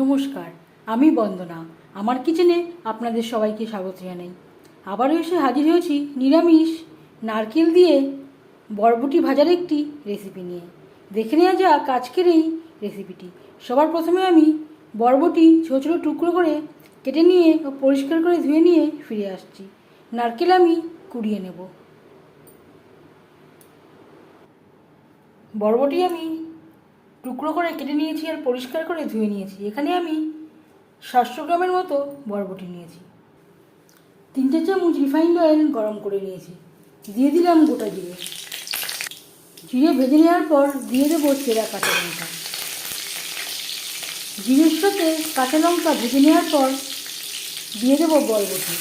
নমস্কার, আমি বন্দনা। আমার কিচেনে আপনাদের সবাইকে স্বাগত জানাই। আবারও এসে হাজির হয়েছি নিরামিষ নারকেল দিয়ে বরবটি ভাজার একটি রেসিপি নিয়ে। দেখে নেওয়া যাক আজকের এই রেসিপিটি সবার প্রথমে আমি বরবটি ছোটো ছোটো টুকরো করে কেটে নিয়ে পরিষ্কার করে ধুয়ে নিয়ে ফিরে আসছি। নারকেল আমি কুড়িয়ে নেব। বরবটি আমি টুকরো করে কেটে নিয়েছি আর পরিষ্কার করে ধুয়ে নিয়েছি। এখানে আমি সাতশো গ্রামের মতো বরবটি নিয়েছি। তিন চার চামচ রিফাইন্ড অয়েল গরম করে নিয়েছি। দিয়ে দিলাম গোটা জিরে। জিরে ভেজে নেওয়ার পর দিয়ে দেবো চেরা কাঁচা লঙ্কা। জিরের সাথে কাঁচা লঙ্কা ভেজে নেওয়ার পর দিয়ে দেবো বরবটি।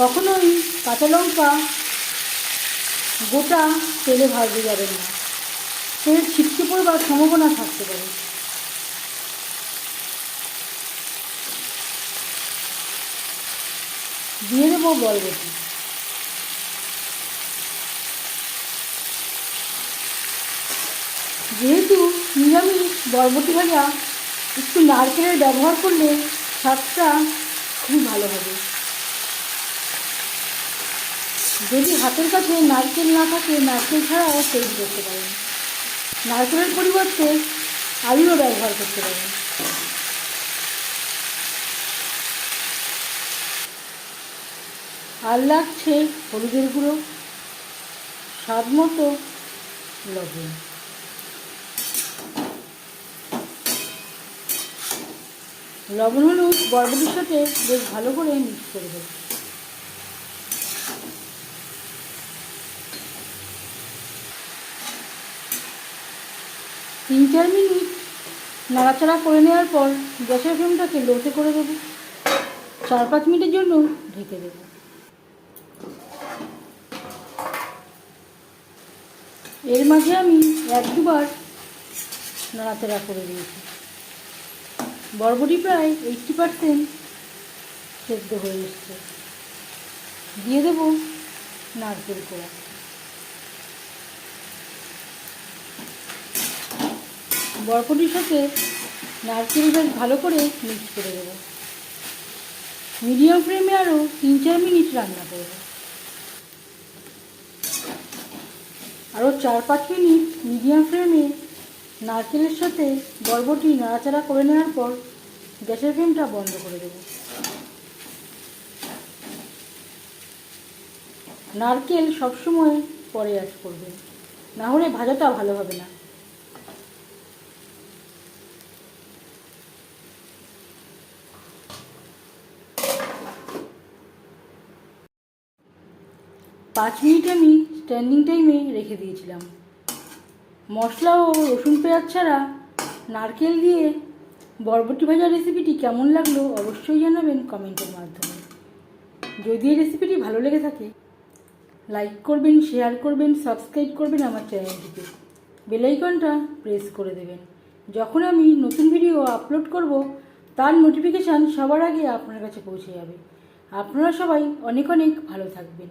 কখনোই কাঁচা লঙ্কা গোটা তেলে ভাজতে যাবেন না। তেল ছিটকে পড়বার সম্ভাবনা থাকতে পারে। দিয়ে দেবো বরবটি যেহেতু নিরামিষ বরবটি ভাজা একটু নারকেলের ব্যবহার করলে স্বাদটা খুবই ভালো হবে। যদি হাতের কাছে নারকেল না থাকে, নারকেল ছাড়াও তৈরি করতে পারেন। নারকেলের পরিবর্তে আলুও ব্যবহার করতে পারেন। আর লাগছে হলুদের গুঁড়ো, স্বাদ মতো লবণ। লবণ হলুদ বরবটির সাথে বেশ ভালো করে মিক্স করে দেবো তিন চার মিনিট নাড়াচাড়া করে নেওয়ার পর গ্যাসের ফ্লেমটাকে লোতে করে দেবো। চার পাঁচ মিনিটের জন্য ঢেকে দেবো। এর মাঝে আমি এক দুবার নাড়াচাড়া করে দিয়েছি। বরবটি প্রায় এইটটি পারসেন্ট সেদ্ধ হয়ে এসছে। দিয়ে দেবো নারকেল কোড়া। বরবটির সাথে নারকেল বেশ ভালো করে মিক্স করে দেবো। মিডিয়াম ফ্লেমে আরও তিন চার মিনিট রান্না করব। আরও চার পাঁচ মিনিট মিডিয়াম ফ্লেমে নারকেলের সাথে বরবটি নাড়াচাড়া করে নেওয়ার পর গ্যাসের ফ্লেমটা বন্ধ করে দেবো। নারকেল সবসময় পরে অ্যাড করবেন না হলে ভাজাটা ভালো হবে না। পাঁচ মিনিট আমি স্ট্যান্ডিং টাইমে রেখে দিয়েছিলাম। মশলা ও রসুন পেঁয়াজ ছাড়া নারকেল দিয়ে বরবটি ভাজা রেসিপিটি কেমন লাগল অবশ্যই জানাবেন কমেন্টের মাধ্যমে। যদি এই রেসিপিটি ভালো লেগে থাকে লাইক করবেন শেয়ার করবেন সাবস্ক্রাইব করবেন আমার চ্যানেলটিকে বেলাইকনটা প্রেস করে দেবেন। যখন আমি নতুন ভিডিও আপলোড করব, তার নোটিফিকেশান সবার আগে আপনার কাছে পৌঁছে যাবে। আপনারা সবাই অনেক অনেক ভালো থাকবেন।